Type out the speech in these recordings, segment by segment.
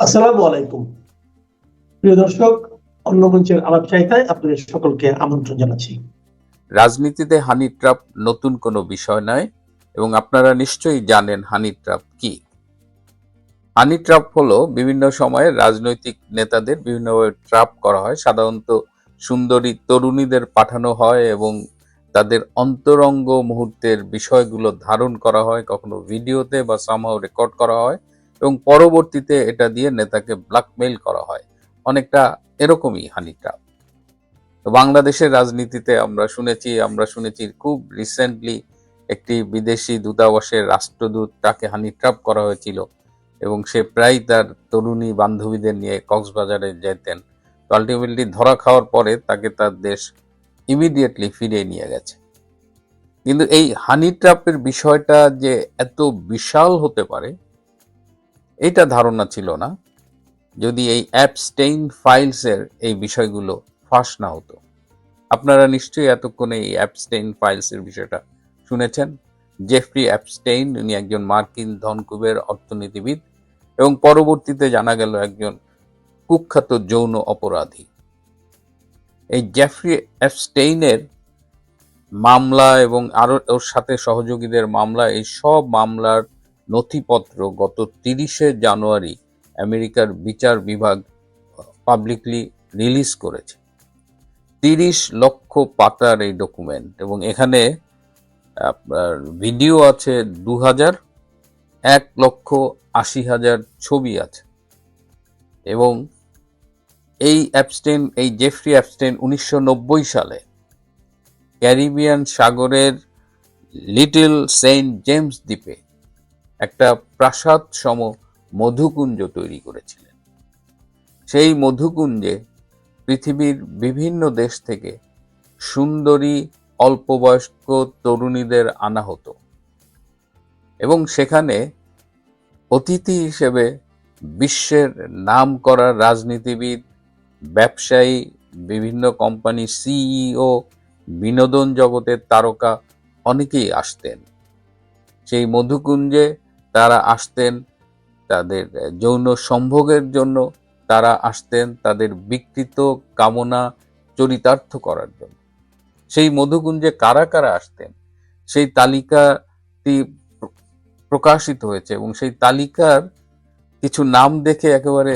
আসসালামু আলাইকুম। প্রিয় দর্শক আলাপ আপনাদের সকলকে আমন্ত্রণ জানাচ্ছি। রাজনীতিতে হানি ট্রাপ নতুন কোনো বিষয় নয়, এবং আপনারা নিশ্চয়ই জানেন হানি ট্রাপ কি। হানি ট্রাপ হলো বিভিন্ন সময়ে রাজনৈতিক নেতাদের বিভিন্নভাবে ট্রাপ করা হয়। সাধারণত সুন্দরী তরুণীদের পাঠানো হয় এবং তাদের অন্তরঙ্গ মুহূর্তের বিষয়গুলো ধারণ করা হয়, কখনো ভিডিওতে বা সামহাও রেকর্ড করা হয়। এবং পরবর্তীতে এটা দিয়ে নেতাকে ব্ল্যাকমেইল করা হয়। অনেকটা এরকমই হানি ট্রাপ তো বাংলাদেশের রাজনীতিতে আমরা শুনেছি আমরা শুনেছি খুব রিসেন্টলি একটি বিদেশি দূতাবাসের রাষ্ট্রদূত তাকে হানি ট্রাপ করা হয়েছিল এবং সে প্রায় তার তরুণী বান্ধবীদের নিয়ে কক্সবাজারে যেতেন। তো আলটিমেটলি ধরা খাওয়ার পরে তাকে তার দেশ ইমিডিয়েটলি ফিরিয়ে নিয়ে গেছে। কিন্তু এই হানি ট্রাপের বিষয়টা যে এত বিশাল হতে পারে এটা ধারণা ছিল না যদি এই অ্যাপস্টেইন ফাইলসের এই বিষয়গুলো ফাঁস না হতো। আপনারা নিশ্চয়ই এতক্ষণে এই অ্যাপস্টেইন ফাইলসের বিষয়টা শুনেছেন। জেফরি অ্যাপস্টেইন উনি একজন মার্কিন ধনকুবের অর্থনীতিবিদ এবং পরবর্তীতে জানা গেল একজন কুখ্যাত যৌন অপরাধী। এই জেফরি অ্যাপস্টেইনের মামলা এবং আরও ওর সাথে সহযোগীদের মামলা, এই সব মামলার নথিপত্র গত তিরিশে জানুয়ারি আমেরিকার বিচার বিভাগ পাবলিকলি রিলিজ করেছে। তিরিশ লক্ষ পাতার এই ডকুমেন্ট এবং এখানে আপনার ভিডিও আছে দু হাজার এক লক্ষ আশি হাজার ছবি আছে। এবং এই অ্যাপস্টেন এই জেফরি অ্যাপস্টেন উনিশশো নব্বই সালে ক্যারিবিয়ান সাগরের লিটল সেন্ট জেমস দ্বীপে একটা প্রাসাদ সম মধুকুঞ্জ তৈরি করেছিলেন। সেই মধুকুঞ্জে পৃথিবীর বিভিন্ন দেশ থেকে সুন্দরী, অল্পবয়স্ক তরুণীদের আনা হতো এবং সেখানে অতিথি হিসেবে বিশ্বের নাম করা রাজনীতিবিদ, ব্যবসায়ী, বিভিন্ন কোম্পানি সিইও, বিনোদন জগতের তারকা অনেকেই আসতেন। সেই মধুকুঞ্জে তারা আসতেন তাদের যৌন সম্ভোগের জন্য তারা আসতেন তাদের বিকৃত কামনা চরিতার্থ করার জন্য। সেই মধুকুঞ্জে কারা কারা আসতেন? সেই তালিকাটি প্রকাশিত হয়েছে এবং সেই তালিকার কিছু নাম দেখে একেবারে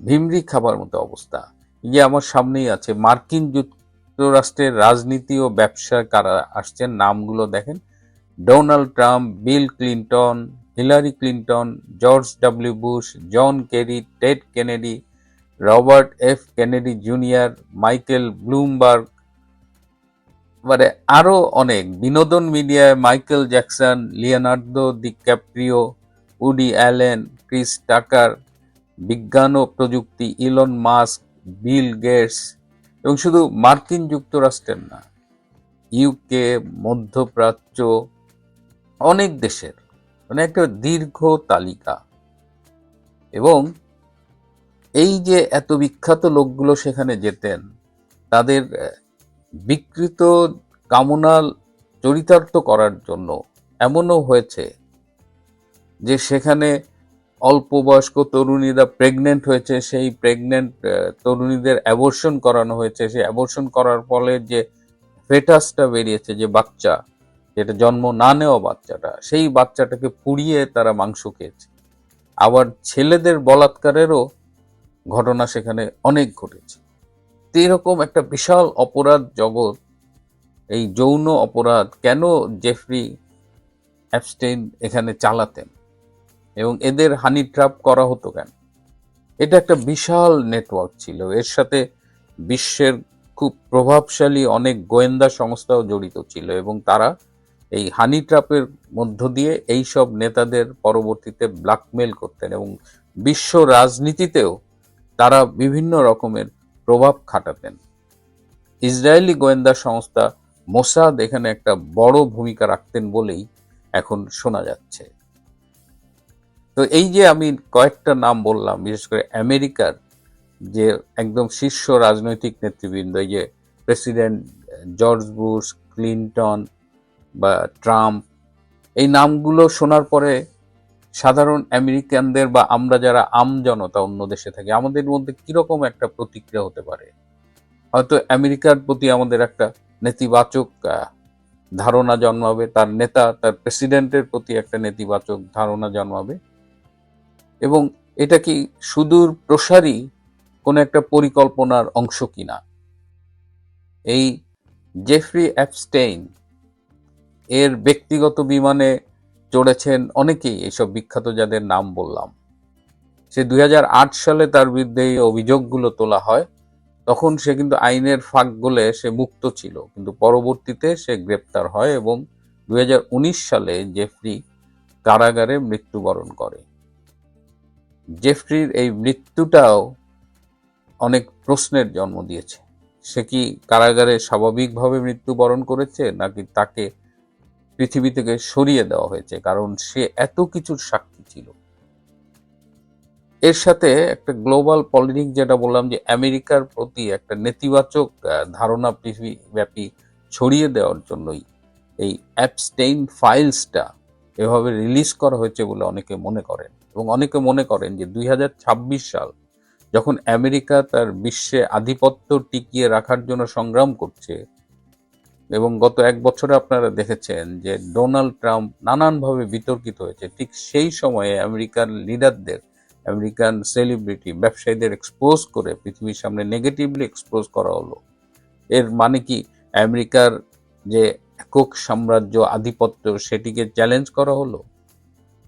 ভিমরি খাবার মতো অবস্থা। যে আমার সামনেই আছে। মার্কিন যুক্তরাষ্ট্রের রাজনীতি ও ব্যবসা কারা আসছেন? নামগুলো দেখেন। Donald Trump, Bill Clinton Hillary Clinton George W Bush John Kerry Ted Kennedy Robert F Kennedy junior Michael Bloomberg মানে আরও অনেক বিনোদন মিডিয়ায় Michael Jackson Leonardo DiCaprio Woody Allen Chris Tucker বিজ্ঞান ও প্রযুক্তি ইলন মাস্ক বিল গেটস এবং শুধু মার্কিন যুক্তরাষ্ট্রের না ইউকে মধ্যপ্রাচ্য, অনেক দেশের। মানে একটা দীর্ঘ তালিকা। এবং এই যে এত বিখ্যাত লোকগুলো সেখানে যেতেন, তাদের বিকৃত কামনা চরিতার্থ করার জন্য এমনও হয়েছে যে সেখানে অল্প বয়স্ক তরুণীরা প্রেগনেন্ট হয়েছে, সেই প্রেগনেন্ট তরুণীদের অ্যাবর্শন করানো হয়েছে। সেই অ্যাবর্শন করার ফলে যে ফেটাসটা বেরিয়েছে, যে বাচ্চা যেটা জন্ম না নেওয়া বাচ্চাটা, সেই বাচ্চাটাকে পুড়িয়ে তারা মাংস খেয়েছে। আবার ছেলেদের বলাৎকারেরও ঘটনা সেখানে অনেক ঘটেছে। তো এরকম একটা বিশাল অপরাধ জগৎ, এই যৌন অপরাধ কেন জেফরি অ্যাবস্টেইন এখানে চালাতেন? এবং এদের হানি ট্রাপ করা হতো কেন? এটা একটা বিশাল নেটওয়ার্ক ছিল। এর সাথে বিশ্বের খুব প্রভাবশালী অনেক গোয়েন্দা সংস্থাও জড়িত ছিল এবং তারা এই হানি ট্রাপের মধ্য দিয়ে এই সব নেতাদের পরবর্তীতে ব্ল্যাকমেল করতেন এবং বিশ্ব রাজনীতিতেও তারা বিভিন্ন রকমের প্রভাব খাটাতেন। ইসরায়েলি গোয়েন্দা সংস্থা মোসাদ এখানে একটা বড় ভূমিকা রাখতেন বলেই এখন শোনা যাচ্ছে। তো এই যে আমি কয়েকটা নাম বললাম, বিশেষ করে আমেরিকার যে একদম শীর্ষ রাজনৈতিক নেতৃবৃন্দ, এই যে প্রেসিডেন্ট জর্জ বুশ, ক্লিন্টন বা ট্রাম্প, এই নামগুলো শোনার পরে সাধারণ আমেরিকানদের বা আমরা যারা আম জনতা অন্য দেশে থাকি, আমাদের মধ্যে কীরকম একটা প্রতিক্রিয়া হতে পারে? হয়তো আমেরিকার প্রতি আমাদের একটা নেতিবাচক ধারণা জন্মাবে, তার নেতা, তার প্রেসিডেন্টের প্রতি একটা নেতিবাচক ধারণা জন্মাবে। এবং এটা কি সুদূর প্রসারী কোনো একটা পরিকল্পনার অংশ কিনা? এই জেফরি অ্যাপস্টেইন এর ব্যক্তিগত বিমানে চড়েছেন অনেকেই এইসব বিখ্যাত যাদের নাম বললাম। সে দুই হাজার আট সালে তার বিরুদ্ধে এই অভিযোগগুলো তোলা হয়। তখন সে কিন্তু আইনের ফাঁক গলে সে মুক্ত ছিল, কিন্তু পরবর্তীতে সে গ্রেপ্তার হয় এবং দুই হাজার উনিশ সালে জেফরি কারাগারে মৃত্যুবরণ করে। জেফরির এই মৃত্যুটাও অনেক প্রশ্নের জন্ম দিয়েছে। সে কি কারাগারে স্বাভাবিকভাবে মৃত্যুবরণ করেছে, নাকি তাকে পৃথিবী থেকে সরিয়ে দেওয়া হয়েছে, কারণ সে এত কিছুর সাক্ষী ছিল। এর সাথে একটা গ্লোবাল পলিটিক্স যেটা বললাম যে আমেরিকার প্রতি একটা নেতিবাচক ধারণা পৃথিবীব্যাপী ছড়িয়ে দেওয়ার জন্যই এই অ্যাপস্টেইন ফাইলসটা এভাবে রিলিজ করা হয়েছে বলে অনেকে মনে করেন। এবং অনেকে মনে করেন যে দুই হাজার ছাব্বিশ সাল যখন আমেরিকা তার বিশ্বে আধিপত্য টিকিয়ে রাখার জন্য সংগ্রাম করছে এবং গত এক বছরে আপনারা দেখেছেন যে ডোনাল্ড ট্রাম্প নানানভাবে বিতর্কিত হয়েছে। ঠিক সেই সময়ে আমেরিকার লিডারদের, আমেরিকান সেলিব্রিটি ব্যবসায়ীদের এক্সপোজ করে পৃথিবীর সামনে নেগেটিভলি এক্সপোজ করা হলো। এর মানে কি? আমেরিকার যে একক সাম্রাজ্য আধিপত্য সেটিকে চ্যালেঞ্জ করা হলো?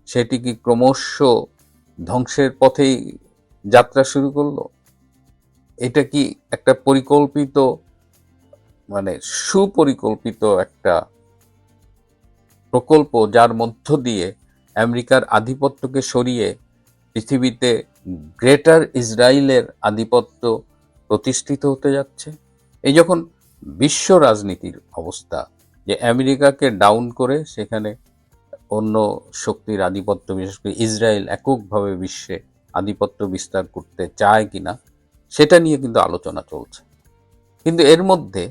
সেটি কি ক্রমশ ধ্বংসের পথেই যাত্রা শুরু করল? এটা কি একটা পরিকল্পিত মানে সুপরিকল্পিত একটা প্রকল্প যার মধ্য দিয়ে আমেরিকার আধিপত্যকে সরিয়ে পৃথিবীতে গ্রেটার ইসরায়েলের আধিপত্য প্রতিষ্ঠিত হতে যাচ্ছে। এই যখন বিশ্ব রাজনীতির অবস্থা, যে আমেরিকাকে ডাউন করে সেখানে অন্য শক্তির আধিপত্য, বিশেষ করে ইসরায়েল এককভাবে বিশ্বে আধিপত্য বিস্তার করতে চায় কিনা, সেটা নিয়ে কিন্তু আলোচনা চলছে। কিন্তু এর মধ্যে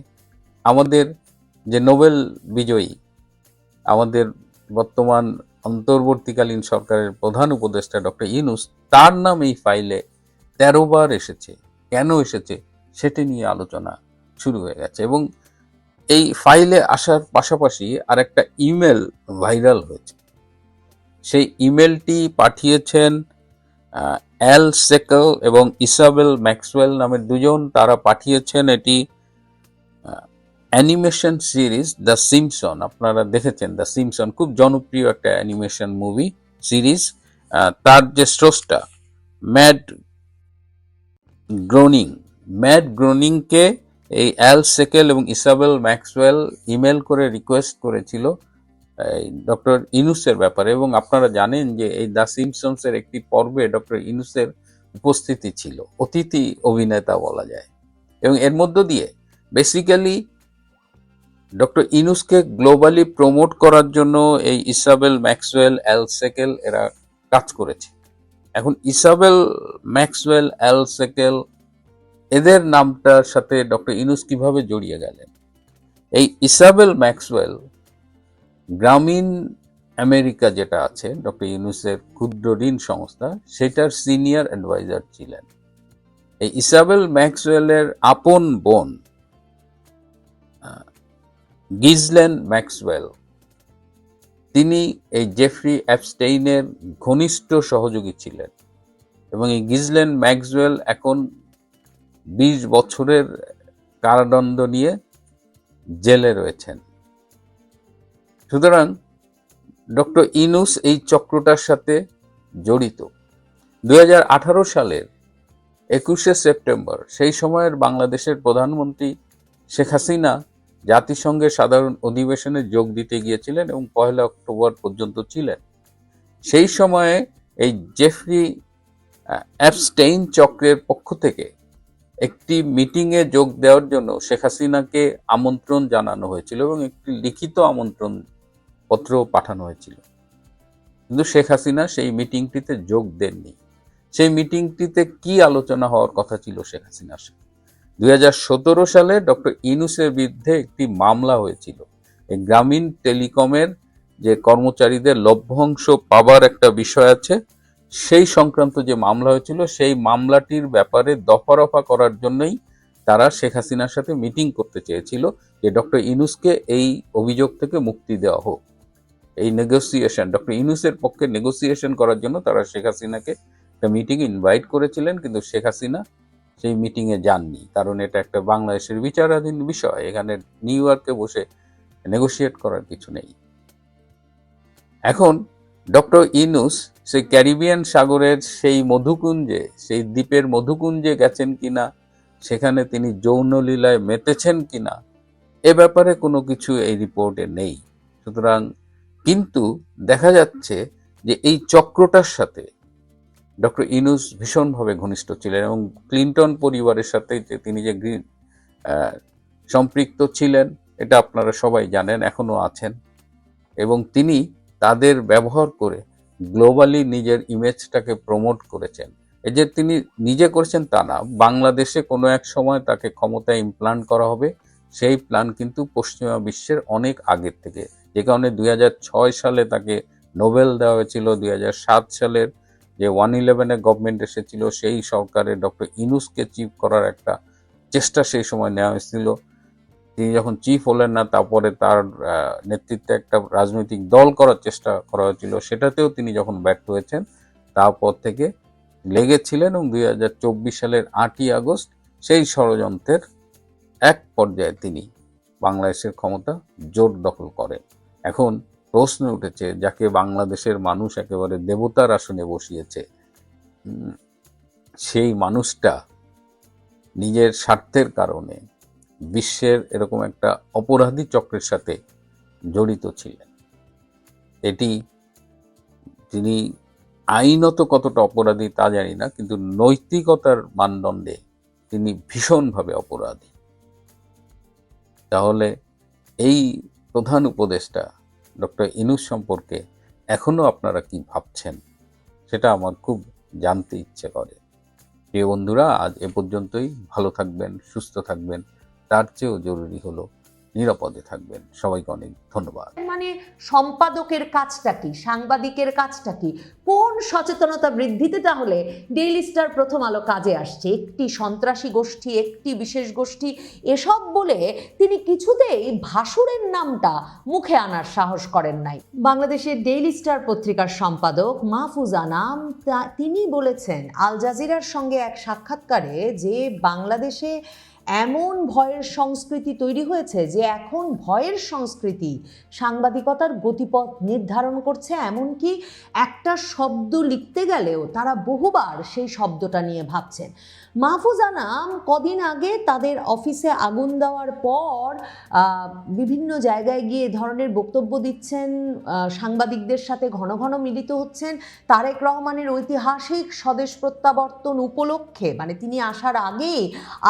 আমাদের যে নোবেল বিজয়ী, আমাদের বর্তমান অন্তর্বর্তীকালীন সরকারের প্রধান উপদেষ্টা ডক্টর ইনুস তার নাম এই ফাইলে তেরো বার এসেছে। কেন এসেছে সেটি নিয়ে আলোচনা শুরু হয়ে গেছে এবং এই ফাইলে আসার পাশাপাশি আর একটা ইমেল ভাইরাল হয়েছে। সেই ইমেলটি পাঠিয়েছেন অ্যাল সেকেল এবং ইসাবেল ম্যাক্সওয়েল নামের দুজন, তারা পাঠিয়েছেন এটি অ্যানিমেশন সিরিজ দ্য সিমসন, আপনারা দেখেছেন দ্য সিমসন, খুব জনপ্রিয় একটা অ্যানিমেশন মুভি সিরিজ। তার যে স্রষ্টা, ম্যাড গ্রোনিং, ম্যাড গ্রোনিংকে এই অ্যাল সেকেল এবং ইসাবেল ম্যাক্সওয়েল ইমেল করে রিকোয়েস্ট করেছিল ডক্টর ইনুসের ব্যাপারে এবং আপনারা জানেন যে এই দ্য সিমসনসের একটি পর্বে ডক্টর ইনুসের উপস্থিতি ছিল, অতিথি অভিনেতা বলা যায়। এবং এর মধ্য দিয়ে বেসিক্যালি ডক্টর ইনুসকে গ্লোবালি প্রমোট করার জন্য এই ইসাবেল ম্যাক্সওয়েল, অ্যালসেকেল এরা কাজ করেছে। এখন ইসাবেল, ম্যাক্সওয়েল, অ্যালসেকেল, এদের নামটার সাথে ডক্টর ইনুস কীভাবে জড়িয়ে গেলেন? এই ইসাবেল ম্যাক্সওয়েল গ্রামীণ আমেরিকা যেটা আছে, ডক্টর ইউনুসের ক্ষুদ্র ঋণ সংস্থা, সেটার সিনিয়র অ্যাডভাইজার ছিলেন। এই ইসাবেল ম্যাক্সওয়েলের আপন বোন গিজলেন ম্যাক্সওয়েল। তিনি এই জেফরি অ্যাপস্টেইনের ঘনিষ্ঠ সহযোগী ছিলেন এবং এই গিজলেন ম্যাক্সওয়েল এখন বিশ বছরের কারাদণ্ড নিয়ে জেলে রয়েছেন। সুতরাং ডক্টর ইনুস এই চক্রটার সাথে জড়িত। দু হাজার আঠারো সালের একুশে সেপ্টেম্বর, সেই সময়ের বাংলাদেশের প্রধানমন্ত্রী শেখ হাসিনা জাতিসংঘের সাধারণ অধিবেশনে যোগ দিতে গিয়েছিলেন এবং পয়লা অক্টোবর পর্যন্ত ছিলেন। সেই সময়ে এই জেফরি আহ, অ্যাবস্টেইন চক্রের পক্ষ থেকে একটি মিটিংয়ে যোগ দেওয়ার জন্য শেখ হাসিনাকে আমন্ত্রণ জানানো হয়েছিল এবং একটি লিখিত আমন্ত্রণ পত্র পাঠানো হয়েছিল। কিন্তু শেখ হাসিনা সেই মিটিংটিতে যোগ দেননি। সেই মিটিংটিতে কি আলোচনা হওয়ার কথা ছিল শেখ হাসিনার সাথে? দুই হাজার সতেরো সালে ডক্টর ইনুসের বিরুদ্ধে একটি মামলা হয়েছিল। এই গ্রামীণ টেলিকমের যে কর্মচারীদের লভ্যাংশ পাবার একটা বিষয় আছে, সেই সংক্রান্ত যে মামলা হয়েছিল, সেই মামলাটির ব্যাপারে দফা রফা করার জন্যই তারা শেখ হাসিনার সাথে মিটিং করতে চেয়েছিল যে ডক্টর ইনুসকে এই অভিযোগ থেকে মুক্তি দেওয়া হোক। এই নেগোসিয়েশন, ডক্টর ইনুসের পক্ষে নেগোসিয়েশন করার জন্য তারা শেখ হাসিনাকে একটা মিটিং ইনভাইট করেছিলেন, কিন্তু শেখ হাসিনা সেই মিটিংয়ে যাননি। কারণ এটা একটা বাংলাদেশের বিচারাধীন বিষয়। এখানে নিউ ইয়র্কে বসে নেগোশিয়েট করার কিছু নেই। এখন ডক্টর ইনুস সেই ক্যারিবিয়ান সাগরের সেই মধুকুঞ্জে, সেই দ্বীপের মধুকুঞ্জে গেছেন কিনা, সেখানে তিনি যৌনলীলায় মেতেছেন কিনা, এ ব্যাপারে কোনো কিছু এই রিপোর্টে নেই। সুতরাং কিন্তু দেখা যাচ্ছে যে এই চক্রটার সাথে ডক্টর ইনুস ভীষণভাবে ঘনিষ্ঠ ছিলেন এবং ক্লিন্টন পরিবারের সাথে যে তিনি যে গ্রিন সম্পৃক্ত ছিলেন, এটা আপনারা সবাই জানেন এখনও আছেন। এবং তিনি তাদের ব্যবহার করে গ্লোবালি নিজের ইমেজটাকে প্রমোট করেছেন। এই যে তিনি নিজে করেছেন তা না, বাংলাদেশে কোনো এক সময় তাকে ক্ষমতায় ইমপ্লান্ট করা হবে, সেই প্ল্যান কিন্তু পশ্চিমা বিশ্বের অনেক আগের থেকে। যে কারণে দুই হাজার ছয় সালে তাকে নোবেল দেওয়া হয়েছিল, দুই হাজার সাত সালের যে ওয়ান ইলেভেনে গভর্নমেন্ট এসেছিল, সেই সরকারে ডক্টর ইনুসকে চিফ করার একটা চেষ্টা সেই সময় নেওয়া হয়েছিল। তিনি যখন চিফ হলেন না, তারপরে তার নেতৃত্বে একটা রাজনৈতিক দল করার চেষ্টা করা হয়েছিল, সেটাতেও তিনি যখন ব্যর্থ হয়েছেন, তারপর থেকে লেগেছিলেন এবং দুই হাজার চব্বিশ সালের আটই আগস্ট সেই ষড়যন্ত্রের এক পর্যায়ে তিনি বাংলাদেশের ক্ষমতা জোর দখল করেন। এখন প্রশ্ন উঠেছে, যাকে বাংলাদেশের মানুষ একেবারে দেবতার আসনে বসিয়েছে। সেই মানুষটা নিজের স্বার্থের কারণে বিশ্বের এরকম একটা অপরাধী চক্রের সাথে জড়িত ছিলেন। এটি তিনি আইনত কতটা অপরাধী তা জানি না, কিন্তু নৈতিকতার মানদণ্ডে তিনি ভীষণভাবে অপরাধী। তাহলে এই প্রধান উপদেষ্টা ডক্টর ইনুস সম্পর্কে এখনও আপনারা কি ভাবছেন? সেটা আমার খুব জানতে ইচ্ছে করে। প্রিয় বন্ধুরা, আজ এ পর্যন্তই। ভালো থাকবেন, সুস্থ থাকবেন। তার চেয়েও জরুরি হলো নিরাপদে থাকবেন। সবাইকে অনেক ধন্যবাদ। মানে সম্পাদকের কাজটা কি? সাংবাদিকের কাজটা কি? কোন সচেতনতা বৃদ্ধিতে তাহলে ডেইলি স্টার প্রথম আলো কাজে আসছে? একটি সন্ত্রাসী গোষ্ঠী, একটি বিশেষ গোষ্ঠী, এসব বলে তিনি কিছুতেই ভাসুরের নামটা মুখে আনার সাহস করেন নাই। বাংলাদেশের ডেইলি স্টার পত্রিকার সম্পাদক মাহফুজ আনাম তিনি বলেছেন, আল জাজিরার সঙ্গে এক সাক্ষাৎকারে যে বাংলাদেশে এমন ভয়ের সংস্কৃতি তৈরি হয়েছে যে এখন ভয়ের সংস্কৃতি সাংবাদিকতার গতিপথ নির্ধারণ করছে। এমনকি একটা শব্দ লিখতে গেলেও তারা বহুবার সেই শব্দটা নিয়ে ভাবছেন। মাহফুজ আনাম কদিন আগে তাদের অফিসে আগুন দেওয়ার পর বিভিন্ন জায়গায় গিয়ে ধরনের বক্তব্য দিচ্ছেন সাংবাদিকদের সাথে ঘন ঘন মিলিত হচ্ছেন তারেক রহমানের ঐতিহাসিক স্বদেশ প্রত্যাবর্তন উপলক্ষে। মানে তিনি আসার আগেই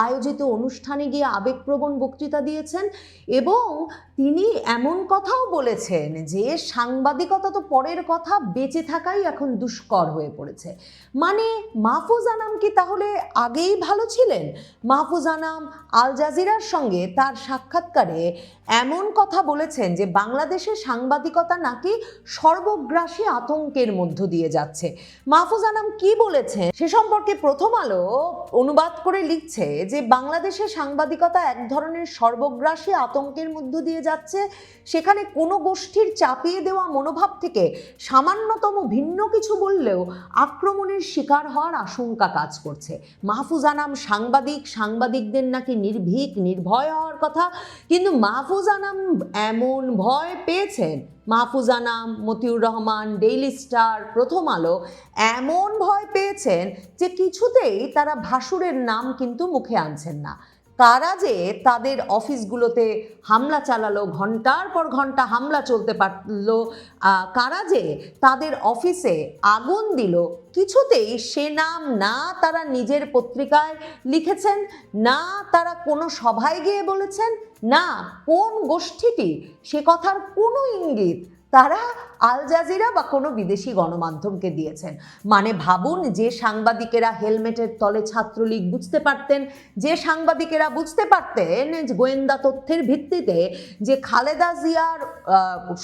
আয়োজিত অনুষ্ঠানে গিয়ে আবেগপ্রবণ বক্তৃতা দিয়েছেন এবং তিনি এমন কথাও বলেছেন যে সাংবাদিকতা তো পরের কথা, বেঁচে থাকাই এখন দুষ্কর হয়ে পড়েছে। মানে মাহফুজ আনাম কি তাহলে আগেই ভালো ছিলেন? মাহফুজ আনাম আল জাজিরার সঙ্গে তার সাক্ষাৎকারে এমন কথা বলেছেন যে বাংলাদেশে সাংবাদিকতা নাকি সর্বগ্রাসী আতঙ্কের মধ্য দিয়ে যাচ্ছে। মাহফুজ আনাম কি বলেছেন? সে সম্পর্কে প্রথম আলো অনুবাদ করে লিখছে যে বাংলাদেশে সাংবাদিকতা এক ধরনের সর্বগ্রাসী আতঙ্কের মধ্য দিয়ে যাচ্ছে, সেখানে কোনো গোষ্ঠীর চাপিয়ে দেওয়া মনোভাব থেকে সামান্যতম ভিন্ন কিছু বললেও আক্রমণের শিকার হওয়ার আশঙ্কা কাজ করছে। মাহফুজ আনাম সাংবাদিক, সাংবাদিকদের নাকি নির্ভীক, নির্ভয় হওয়ার কথা, কিন্তু মাহফুজ আনাম এমন ভয় পেয়েছেন। মাহফুজ আনাম মতিউর রহমান, ডেইলি স্টার, প্রথম আলো, এমন ভয় পেয়েছেন যে কিছুতেই তারা ভাসুরের নাম কিন্তু মুখে আনছেন না। কারা যে তাদের অফিসগুলোতে হামলা চালালো, ঘণ্টার পর ঘণ্টা হামলা চলতে পারল কারা যে তাদের অফিসে আগুন দিল, কিছুতেই সে নাম না তারা নিজের পত্রিকায় লিখেছেন, না তারা কোনো সভায় গিয়ে বলেছেন, না কোন গোষ্ঠীটি সে কথার কোনো ইঙ্গিত তারা আল জাজিরা বা কোনো বিদেশি গণমাধ্যমকে দিয়েছেন। মানে ভাবুন যে সাংবাদিকেরা হেলমেটের তলে ছাত্রলীগ বুঝতে পারতেন, যে সাংবাদিকেরা বুঝতে পারতেন গোয়েন্দা তথ্যের ভিত্তিতে যে খালেদা জিয়ার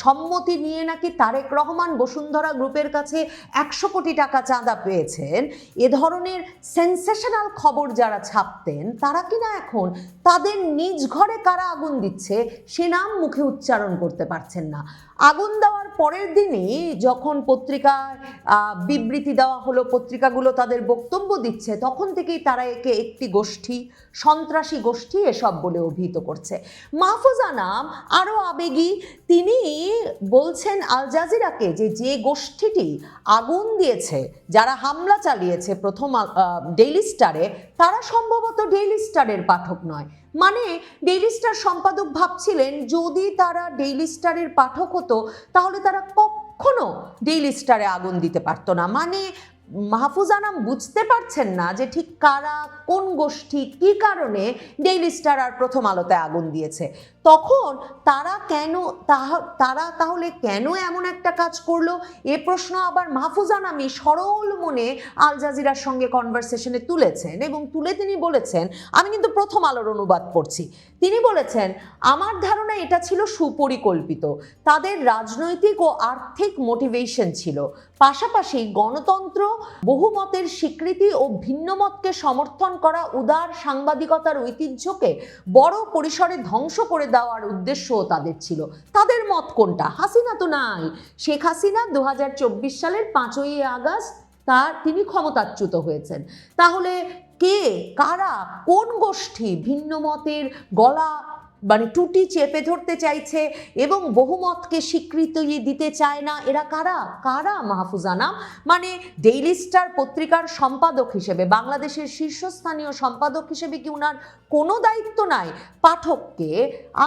সম্মতি নিয়ে নাকি তারেক রহমান বসুন্ধরা গ্রুপের কাছে একশো কোটি টাকা চাঁদা পেয়েছেন, এ ধরনের সেন্সেশনাল খবর যারা ছাপতেন, তারা কিনা এখন তাদের নিজ ঘরে কারা আগুন দিচ্ছে, সে নাম মুখে উচ্চারণ করতে পারছেন না। আগুন দেওয়ার পরের দিনই যখন পত্রিকায় বিবৃতি দেওয়া হলো, পত্রিকাগুলো তাদের বক্তব্য দিচ্ছে, তখন থেকেই তারা একে একটি গোষ্ঠী, সন্ত্রাসী গোষ্ঠী এসব বলে অভিহিত করছে। মাহফুজ আনাম আরও আবেগী, তিনি বলছেন আল জাজিরাকে যে যে গোষ্ঠীটি আগুন দিয়েছে, যারা হামলা চালিয়েছে প্রথম ডেইলি স্টারে, তারা সম্ভবত ডেইলি স্টারের পাঠক নয়। মানে ডেইলি স্টার সম্পাদক ভাবছিলেন, যদি তারা ডেইলি স্টারের পাঠক হতো, তাহলে তারা কখনো ডেইলি স্টারে আগুন দিতে পারতো না। মানে মাহফুজ আনাম বুঝতে পারছেন না যে ঠিক কারা, কোন গোষ্ঠী, কি কারণে ডেইলি স্টার আর প্রথম আলোতে আগুন দিয়েছে। তখন তারা কেন তারা তাহলে কেন এমন একটা কাজ করল? এ প্রশ্ন আবার মাহফুজ আনামি সরল মনে আল জাজিরার সঙ্গে কনভারসেশনে তুলেছেন এবং তুলে তিনি বলেছেন, আমি কিন্তু প্রথম আলোর অনুবাদ করছি। তিনি বলেছেন, আমার ধারণা এটা ছিল সুপরিকল্পিত। তাদের রাজনৈতিক ও আর্থিক মোটিভেশন ছিল। পাশাপাশি গণতন্ত্র বহুমতের স্বীকৃতি ও ভিন্নমতকে সমর্থন করা উদার সাংবাদিকতার ঐতিহ্যকে বড় পরিসরে ধ্বংস করে দেওয়ার উদ্দেশ্যও তাদের ছিল। তাদের মত কোনটা? হাসিনা তো নাই। শেখ হাসিনা দু হাজার চব্বিশ সালের পাঁচই আগস্ট তার, তিনি ক্ষমতাচ্যুত হয়েছেন। তাহলে কে, কারা, কোন গোষ্ঠী ভিন্ন মতের গলা মানে টুটি চেপে ধরতে চাইছে এবং বহুমতকে স্বীকৃতি দিতে চায় না। এরা কারা? কারা মাহফুজানা মানে ডেইলি স্টার পত্রিকার সম্পাদক হিসেবে, বাংলাদেশের শীর্ষস্থানীয় সম্পাদক হিসেবে কি উনার কোনো দায়িত্ব নাই? পাঠককে,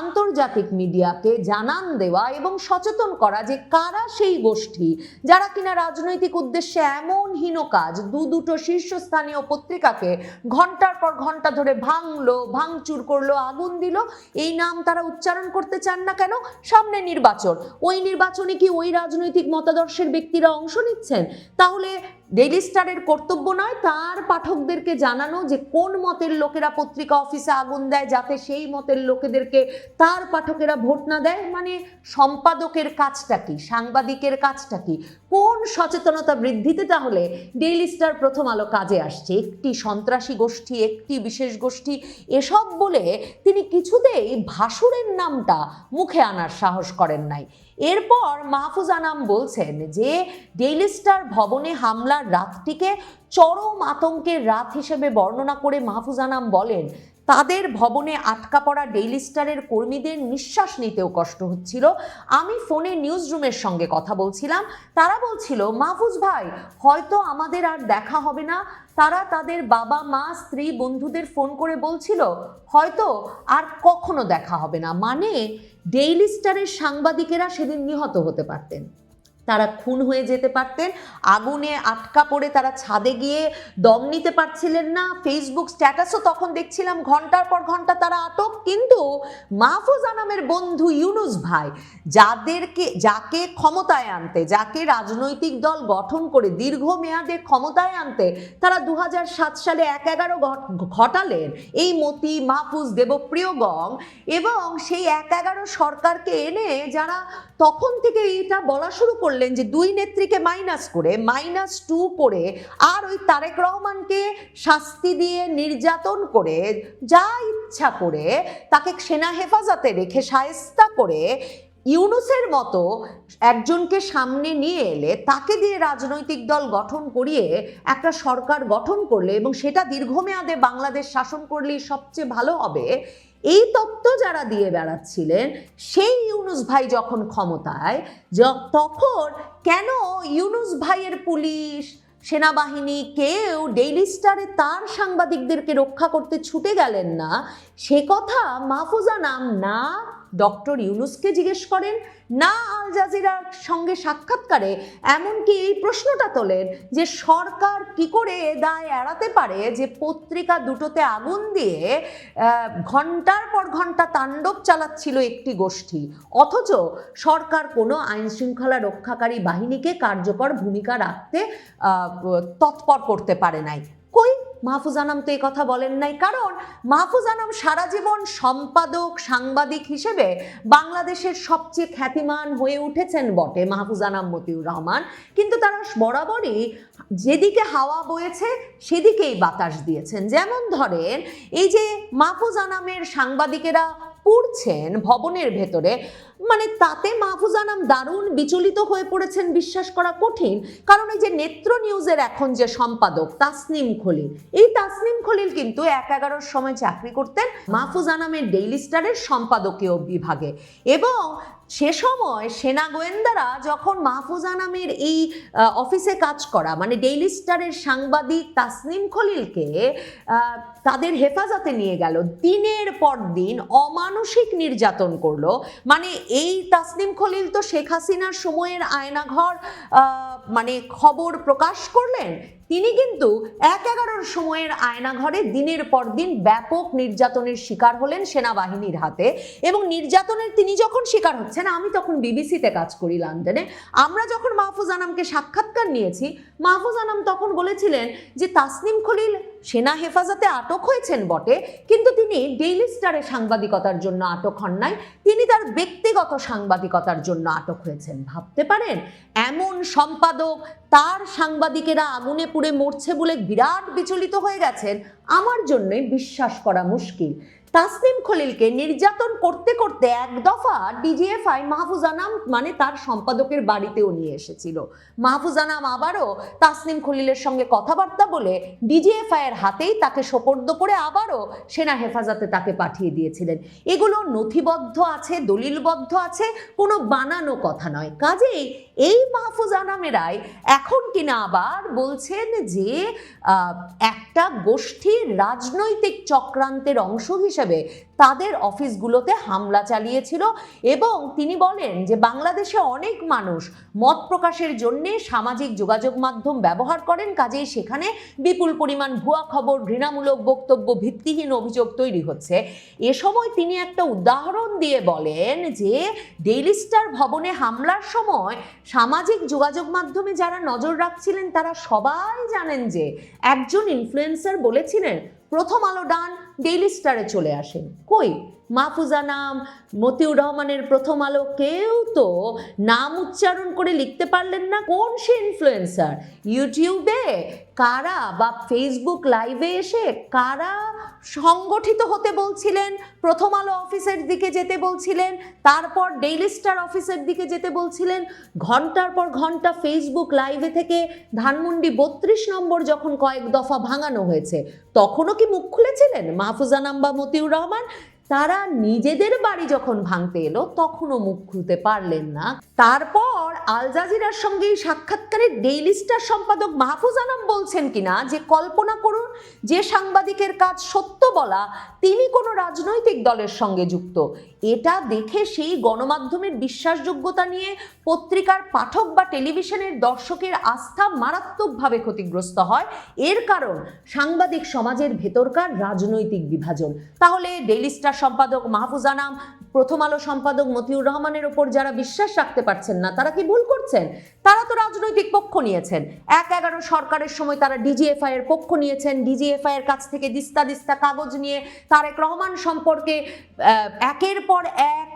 আন্তর্জাতিক মিডিয়াকে জানান দেওয়া এবং সচেতন করা যে কারা সেই গোষ্ঠী, যারা কিনা রাজনৈতিক উদ্দেশ্যে এমন হীন কাজ দু দুটো শীর্ষস্থানীয় পত্রিকাকে ঘণ্টার পর ঘণ্টা ধরে ভাঙলো, ভাঙচুর করল, আগুন দিল এই নাম তারা উচ্চারণ করতে চান না কেন, সামনে নির্বাচন। ওই নির্বাচনে কি ওই রাজনৈতিক মতাদর্শের ব্যক্তিরা অংশ নিচ্ছেন? তাহলে ডেইলি স্টারের কর্তব্য নয় তার পাঠকদেরকে জানানো যে কোন মতের লোকেরা পত্রিকা অফিসে আগুন দেয় যাতে সেই মতের লোকেদেরকে তার পাঠকেরা ভোট না দেয়? মানে সম্পাদকের কাজটা কি? সাংবাদিকের কাজটা কি? কোন সচেতনতা বৃদ্ধিতে তাহলে ডেইলি স্টার প্রথম আলো কাজে আসছে? একটি সন্ত্রাসী গোষ্ঠী, একটি বিশেষ গোষ্ঠী, এসব বলে তিনি কিছুতেই ভাসুরের নামটা মুখে আনার সাহস করেন নাই। এরপর মাহফুজ আনাম বলছেন যে ডেইলি স্টার ভবনে হামলার রাতটিকে চরম আতঙ্কের রাত হিসেবে বর্ণনা করে মাহফুজ আনাম বলেন। তাদের ভবনে আটকা পড়া ডেইলি স্টারের কর্মীদের নিঃশ্বাস নিতেও কষ্ট হচ্ছিল। আমি ফোনে নিউজ রুমের সঙ্গে কথা বলছিলাম। তারা বলছিল, মাহফুজ ভাই, হয়তো আমাদের আর দেখা হবে না। তারা তাদের বাবা, মা, স্ত্রী, বন্ধুদের ফোন করে বলছিল, হয়তো আর কখনো দেখা হবে না। মানে ডেইলি স্টারের সাংবাদিকেরা সেদিন নিহত হতে পারতেন। তারা খুন হয়ে যেতে পারতেন। আগুনে আটকা পড়ে তারা ছাদে গিয়ে দম নিতে পারছিলেন না। ফেসবুক স্ট্যাটাসও তখন দেখছিলাম, ঘণ্টার পর ঘণ্টা তারা আটক। কিন্তু মাহফুজ আনামের বন্ধু ইউনুস ভাই, যাদেরকে, যাকে ক্ষমতায় আনতে, যাকে রাজনৈতিক দল গঠন করে দীর্ঘমেয়াদে ক্ষমতায় আনতে তারা দু হাজার সাত সালে এক এগারো ঘটালেন এই মতি মাহফুজ দেবপ্রিয় গং এবং সেই এক এগারো সরকারকে এনে যারা তখন থেকে এটা বলা শুরু করলেন যে দুই নেত্রীকে মাইনাস করে মাইনাস টু করে আর ওই তারেক রহমানকে শাস্তি দিয়ে নির্যাতন করে যা ইচ্ছা করে তাকে সেনা হেফাজতে রেখে সায়স্তা করে ইউনুসের মতো একজনকে সামনে নিয়ে এলে তাকে দিয়ে রাজনৈতিক দল গঠন করিয়ে একটা সরকার গঠন করলে এবং সেটা দীর্ঘমেয়াদে বাংলাদেশ শাসন করলেই সবচেয়ে ভালো হবে এই তত্ত্ব যারা দিয়ে বেড়াচ্ছিলেন, সেই ইউনুস ভাই যখন ক্ষমতায় তখন কেন ইউনুস ভাইয়ের পুলিশ, সেনাবাহিনী কেউ ডেইলি স্টারে তার সাংবাদিকদেরকে রক্ষা করতে ছুটে গেলেন না, সে কথা মাহফুজা নাম না ডক্টর ইউনুসকে জিজ্ঞেস করেন, না, আল জাজিরার সঙ্গে সাক্ষাৎকারে এমনকি এই প্রশ্নটা তোলেন যে সরকার কি করে দায় এড়াতে পারে যে পত্রিকা দুটোতে আগুন দিয়ে ঘণ্টার পর ঘণ্টা তাণ্ডব চালাচ্ছিল একটি গোষ্ঠী। অথচ সরকার কোনো আইন শৃঙ্খলা রক্ষাকারী বাহিনীকে কার্যকর ভূমিকা রাখতে তৎপর করতে পারে নাই। কই? মাহফুজ আনাম তো এই কথা বলেন নাই। কারণ মাহফুজ আনাম সারা জীবন সম্পাদক, সাংবাদিক হিসেবে বাংলাদেশের সবচেয়ে খ্যাতিমান হয়ে উঠেছেন বটে মাহফুজ আনাম মতিউর রহমান। কিন্তু তারা বরাবরই যেদিকে হাওয়া বয়েছে, সেদিকেই বাতাস দিয়েছেন। যেমন ধরেন, এই যে মাহফুজ আনামের সাংবাদিকেরা পুড়ছেন ভবনের ভেতরে মানে তাতে মাহফুজ আনাম দারুণ বিচলিত হয়ে পড়েছেন, বিশ্বাস করা কঠিন। কারণ এই যে নেত্র নিউজের এখন যে সম্পাদক, তাসনিম খলিল, এই তাসনিম খলিল কিন্তু এক এগারোর সময় চাকরি করতেন মাহফুজ আনামের ডেইলি স্টারের সম্পাদকীয় বিভাগে। এবং সে সময় সেনা গোয়েন্দারা যখন মাহফুজ আনামের এই অফিসে কাজ করা মানে ডেইলি স্টারের সাংবাদিক তাসনিম খলিলকে তাদের হেফাজতে নিয়ে গেল। দিনের পর দিন অমানসিক নির্যাতন করল। মানে এই তাসনিম খলিল তো শেখ হাসিনার সময়ের আয়নাঘর মানে খবর প্রকাশ করলেন, তিনি কিন্তু এক এগারোর সময়ের আয়নাঘরে দিনের পর দিন ব্যাপক নির্যাতনের শিকার হলেন সেনাবাহিনীর হাতে এবং নির্যাতনের তিনি যখন শিকার হচ্ছেন, আমি তখন বিবিসিতে কাজ করি লন্ডনে, আমরা যখন মাহফুজ আনামকে সাক্ষাৎকার নিয়েছি, মাহফুজ আনাম তখন বলেছিলেন যে তাসনিম খলিল সেনা হেফাজতে আটক হয়েছেন বটে, কিন্তু তিনি ডেইলি স্টারে সাংবাদিকতার জন্য আটক হন নাই। তিনি তার ব্যক্তিগত সাংবাদিকতার জন্য আটক হয়েছেন। ভাবতে পারেন, এমন সম্পাদক তার সাংবাদিকেরা আগুনে পুড়ে মরছে বলে বিরাট বিচলিত হয়ে গেছেন। আমার জন্যে বিশ্বাস করা মুশকিল। তাসনিম খলিলকে নির্যাতন করতে করতে এক দফা ডিজিএফআই মাহফুজ আনাম মানে তার সম্পাদকের বাড়িতেও নিয়ে এসেছিল। মাহফুজ আনাম আবারও তাসনিম খলিলের সঙ্গে কথাবার্তা বলে ডিজিএফআই এর হাতেই তাকে সোপর্দ করে আবারও সেনা হেফাজতে তাকে পাঠিয়ে দিয়েছিলেন। এগুলো নথিবদ্ধ আছে, দলিলবদ্ধ আছে, কোনো বানানো কথা নয়। কাজেই এই মাহফুজ আনামেরাই এখন কিনা আবার বলছেন যে একটা গোষ্ঠীর রাজনৈতিক চক্রান্তের অংশ হিসেবে তাদের অফিসগুলোতে হামলা চালিয়েছিল এবং তিনি বলেন যে বাংলাদেশে অনেক মানুষ মত প্রকাশের জন্যে সামাজিক যোগাযোগ মাধ্যম ব্যবহার করেন, কাজেই সেখানে বিপুল পরিমাণ ভুয়া খবর, ঘৃণামূলক বক্তব্য, ভিত্তিহীন অভিযোগ তৈরি হচ্ছে। এ সময় তিনি একটা উদাহরণ দিয়ে বলেন যে ডেইলি স্টার ভবনে হামলার সময় সামাজিক যোগাযোগ মাধ্যমে যারা নজর রাখছিলেন, তারা সবাই জানেন যে একজন ইনফ্লুয়েন্সার বলেছিলেন, প্রথম আলো ডান ডেইলি স্টারে চলে আসেন। কই? মাহফুজা নাম, মতিউর রহমানের প্রথম আলো, কেউ তো নাম উচ্চারণ করে লিখতে পারলেন না। কোন সে ইনফ্লুয়েন্সার ইউটিউবে কারা বা ফেসবুক লাইভে এসে কারা সংগঠিত হতে বলছিলেন? প্রথম আলো অফিসের দিকে যেতে বলছিলেন, তারপর ডেইলি স্টার অফিসের দিকে যেতে বলছিলেন। ঘণ্টার পর ঘণ্টা ফেসবুক লাইভে থেকে ধানমন্ডি বত্রিশ নম্বর যখন কয়েক দফা ভাঙানো হয়েছে, তখনও কি মুখ খুলেছিলেন? মাহফুজানাম বা মতিউর রহমান, তারা নিজেদের বাড়ি যখন ভাঙতে এলো, তখনও মুখ খুলতে পারলেন না। তারপর আল জাজিরার সঙ্গে সাক্ষাৎকারে ডেইলি স্টার সম্পাদক মাহফুজ আনাম বলছেন কিনা, যে কল্পনা করুন, যে সাংবাদিকের কাজ সত্য বলা, তিনি কোনো রাজনৈতিক দলের সঙ্গে যুক্ত। এটা দেখে সেই গণমাধ্যমের বিশ্বাসযোগ্যতা নিয়ে পত্রিকার পাঠক বা টেলিভিশনের দর্শকের আস্থা মারাত্মকভাবে ক্ষতিগ্রস্ত হয়। এর কারণ, সাংবাদিক সমাজের ভেতরকার রাজনৈতিক বিভাজন। তাহলে ডেইলি স্টার সম্পাদক মাহফুজ আনাম প্রথম আলো সম্পাদক মতিউর রহমানের ওপর যারা বিশ্বাস রাখতে পারছেন না, তারা কি ভুল করছেন? তারা তো রাজনৈতিক পক্ষ নিয়েছেন। এক এগারো সরকারের সময় তারা ডিজিএফআই এর পক্ষ নিয়েছেন। ডিজিএফআই এর কাছ থেকে দিস্তা দিস্তা কাগজ নিয়ে তারেক রহমান সম্পর্কে একের পর এক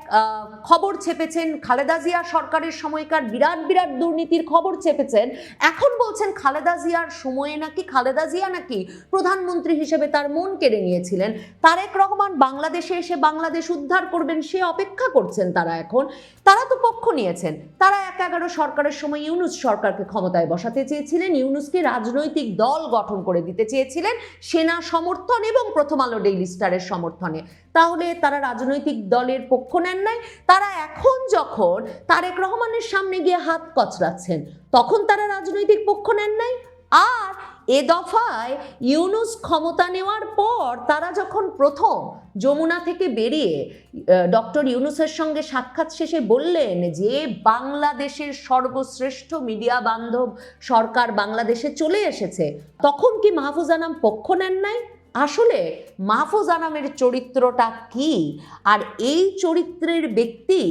খবর ছেপেছেন খালেদা জিয়া সরকারের সময়কার বিরাট বিরাট দুর্নীতির খবর চেপেছেন। এখন বলছেন খালেদা জিয়ার সময়ে নাকি, খালেদা জিয়া নাকি প্রধানমন্ত্রী হিসেবে তার মন কেড়ে নিয়েছিলেন। তারেক রহমান বাংলাদেশে এসে বাংলাদেশ উদ্ধার করবেন, সে অপেক্ষা করছেন তারা এখন। তারা তো পক্ষ নিয়েছেন। তারা এক এগারো সরকারের সময় ইউনুস সরকারকে ক্ষমতায় বসাতে চেয়েছিলেন, ইউনুসকে রাজনৈতিক দল গঠন করে দিতে চেয়েছিলেন, সেনা সমর্থন এবং প্রথম আলো ডেইলি স্টারের সমর্থনে। তাহলে তারা রাজনৈতিক দলের পক্ষ নেন? নাই, তারা এখন যখন তারেক রহমানের সামনে গিয়ে হাত কচলাচ্ছেন তখন তারা রাজনৈতিক পক্ষ নেন নাই। আর এ দফায় ইউনুস ক্ষমতা নেওয়ার পর তারা যখন প্রথম যমুনা থেকে বেরিয়ে ডক্টর ইউনুসের সঙ্গে সাক্ষাৎ শেষে বললেন যে, বাংলাদেশের সর্বশ্রেষ্ঠ মিডিয়া বান্ধব সরকার বাংলাদেশে চলে এসেছে, তখন কি মাহফুজ আনাম পক্ষ নেন নাই? আসলে মাহফুজ আনামের চরিত্রটা কি? আর এই চরিত্রের ব্যক্তি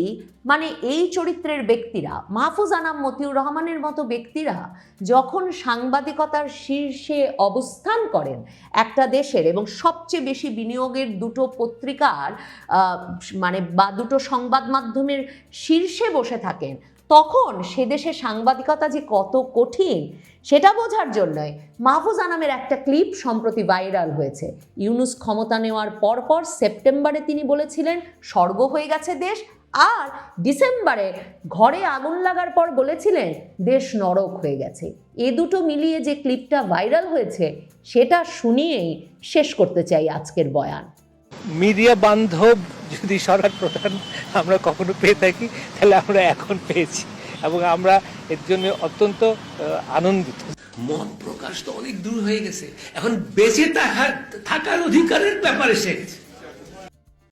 মানে এই চরিত্রের ব্যক্তিরা, মাহফুজ আনাম মতিউর রহমানের মতো ব্যক্তিরা যখন সাংবাদিকতার শীর্ষে অবস্থান করেন একটা দেশের, এবং সবচেয়ে বেশি বিনিয়োগের দুটো পত্রিকার মানে বা দুটো সংবাদ মাধ্যমের শীর্ষে বসে থাকেন তখন সে দেশে সাংবাদিকতা যে কত কঠিন, সেটা বোঝার জন্যই মাহফুজ আনামের একটা ক্লিপ সম্প্রতি ভাইরাল হয়েছে। ইউনুস ক্ষমতা নেওয়ার পরপর সেপ্টেম্বরে তিনি বলেছিলেন, স্বর্গ হয়ে গেছে দেশ, আর ডিসেম্বরে ঘরে আগুন লাগার পর বলেছিলেন, দেশ নরক হয়ে গেছে। এ দুটো মিলিয়ে যে ক্লিপটা ভাইরাল হয়েছে, সেটা শুনিয়েই শেষ করতে চাই আজকের বয়ান। মিডিয়া বান্ধব যদি সরকার প্রধান আমরা কখনো পেয়ে থাকি, তাহলে আমরা এখন পেয়েছি এবং আমরা এর জন্য অত্যন্ত আনন্দিত। মন প্রকাশ তো অনেক দূর হয়ে গেছে। এখন বেঁচে থাকার থাকার অধিকারের ব্যাপারে এসে গেছে